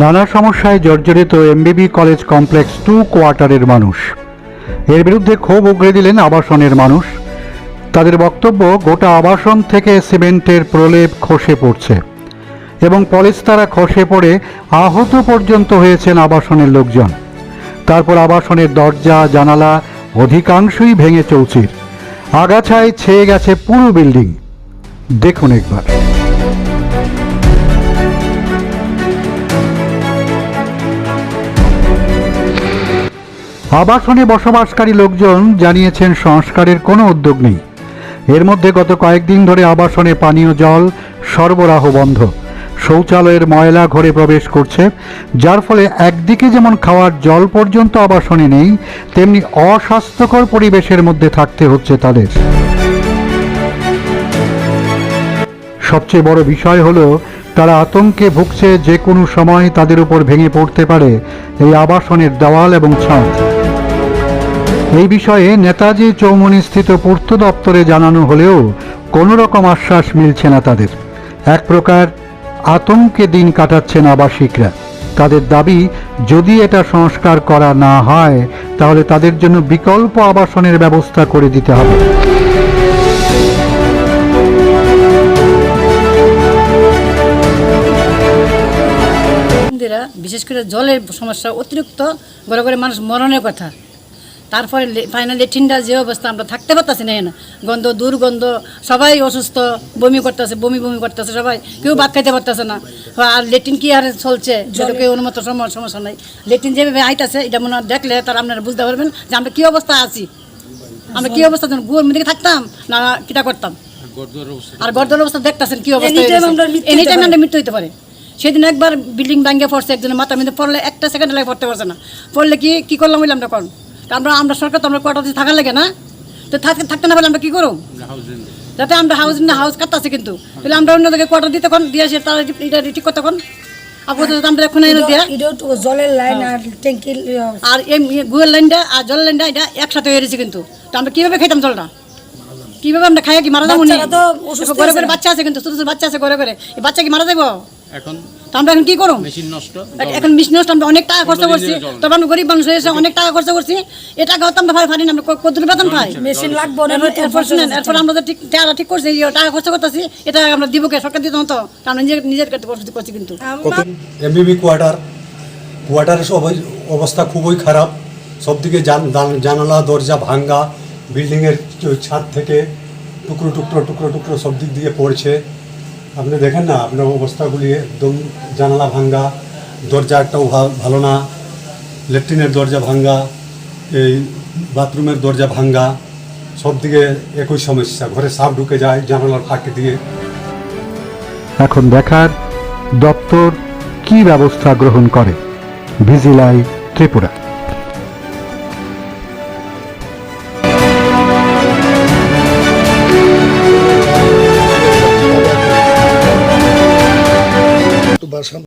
নানা সমস্যায় জর্জরিত এমবিবি কলেজ কমপ্লেক্স টু কোয়ার্টারের মানুষ। এর বিরুদ্ধে ক্ষোভ উগড়ে দিলেন আবাসনের মানুষ। তাদের বক্তব্য, গোটা আবাসন থেকে সিমেন্টের প্রলেপ খসে পড়ছে এবং পলেস্তারা খসে পড়ে আহত পর্যন্ত হয়েছেন আবাসনের লোকজন। তারপর আবাসনের দরজা, জানালা অধিকাংশই ভেঙে চৌচির। আগাছায় ছেয়ে গেছে পুরো বিল্ডিং। দেখুন একবার। আবাসনে বসবাসকারী লোকজন জানিয়েছেন সংস্কারের কোনো উদ্যোগ নেই। এর মধ্যে গত কয়েকদিন ধরে আবাসনে পানীয় জল সরবরাহ বন্ধ। শৌচালয়ের ময়লা ঘরে প্রবেশ করছে, যার ফলে একদিকে যেমন খাওয়ার জল পর্যন্ত আবাসনে নেই, তেমনি অস্বাস্থ্যকর পরিবেশের মধ্যে থাকতে হচ্ছে তাদের। সবচেয়ে বড় বিষয় হলো, তারা আতঙ্কে ভুগছে যে কোনো সময় তাদের উপর ভেঙে পড়তে পারে এই আবাসনের দেওয়াল এবং ছাদ। এই বিষয়ে নেতাজি চৌমনি স্থিত পূর্ত দপ্তরে জানানো হলেও কোনো রকম আশ্বাস মিলছে না তাদের। এক প্রকার আতঙ্কে দিন কাটাচ্ছেন আবাসিকরা। তাদের দাবি, যদি এটা সংস্কার করা না হয়, তাহলে তাদের জন্য বিকল্প আবাসনের ব্যবস্থা করে দিতে হবে। বিশেষ করে জলের সমস্যা, অতিরিক্ত ঘরে ঘরে মানুষ মরণের কথা। তারপরে ফাইনাল লেট্রিনটা যে অবস্থা আমরা থাকতে পারতেছি না এখানে। গন্ধ দুর্গন্ধ সবাই অসুস্থ বমি করতেছে বমি বমি করতেছে সবাই। কেউ ভাত খাইতে পারতেছে না। আর লেট্রিন কি আর চলছে? সেটা কেউ অনুমত সম- সমস্যা নাই। লেট্রিন যেভাবে আইতাছে এটা মনে হয় দেখলে তারা আপনারা বুঝতে পারবেন যে আমরা কি অবস্থা আছি। আমরা কি অবস্থা গুয়ার মধ্যে থাকতাম না কিটা করতাম। আর গর্দর অবস্থা দেখতেছেন কি অবস্থা মৃত্যু এনি টাইম পারে। আমরা মৃত্যু হতে পারে। সেদিন একবার বিল্ডিং ভাঙ্গে পড়ছে একজনের মাথার মধ্যে পড়লে একটা সেকেন্ড লাগে পড়তে পারছে না। পড়লে কি কি করলাম বলে আমরা কোন? আমরা আমরা সরকার তো আমরা কোয়ার্টার থাকার লাগে না। তো থাকতে থাকতে না পারলে আমরা কি করব যাতে আমরা হাউস না হাউস কাটতেছি কিন্তু। তাহলে আমরা অন্য জায়গায় কোয়ার্টার দিতে কোন দিয়ে আসে তারা এটা ঠিক করতে কোন আপাতত আমরা এখন এনে দিয়ে জলের লাইন আর ট্যাঙ্কির আর এই গুয়ের লাইনটা আর জলের লাইনটা এটা একসাথে হয়ে গেছে কিন্তু। তো আমরা কীভাবে খাইতাম জলটা? কীভাবে আমরা খাই কি মারা যাব তো ঘরে আছে ঘরে বাচ্চা আছে কিন্তু ছোট ছোট বাচ্চা আছে ঘরে ঘরে। এই বাচ্চা কি মারা যাব? এখন তো আমরা এখন কি করুম? মেশিন নষ্ট এখন আমরা অনেক টাকা খরচ করছি। তবে আমরা গরিব মানুষ হয়েছে অনেক টাকা খরচ করছি। এ টাকা হতো আমরা ভাই পারি না আমরা কত বেতন পাই? মেশিন লাগবে এরপর- এরপর শুনেন এরপর আমরা ঠিক টাকা ঠিক করছি টাকা খরচ করতেছি এটা আমরা দিব কে? সরকার দিতে হতো আমরা নিজের নিজের কাছে করছি করছি কিন্তু। এমবিবি কোয়ার্টার কোয়ার্টারের সব- অবস্থা খুবই খারাপ। সবদিকে জান- জান- জানালা দরজা ভাঙ্গা বিল্ডিংয়ের ছাদ থেকে টুকরো টুকরো টুকরো টুকরো সব দিক দিয়ে পড়ছে। আপনি দেখেন না, আপনার অবস্থাগুলি একদম জানালা ভাঙ্গা, দরজা একটাও ভালো না ল্যাট্রিনের দরজা ভাঙ্গা, এই বাথরুমের দরজা ভাঙ্গা, সব দিকে একই সমস্যা, ঘরে সাপ ঢুকে যায় জানালার ফাঁকে দিয়ে। এখন দেখার দপ্তর কি ব্যবস্থা গ্রহণ করে? ভিজিলাই ত্রিপুরা।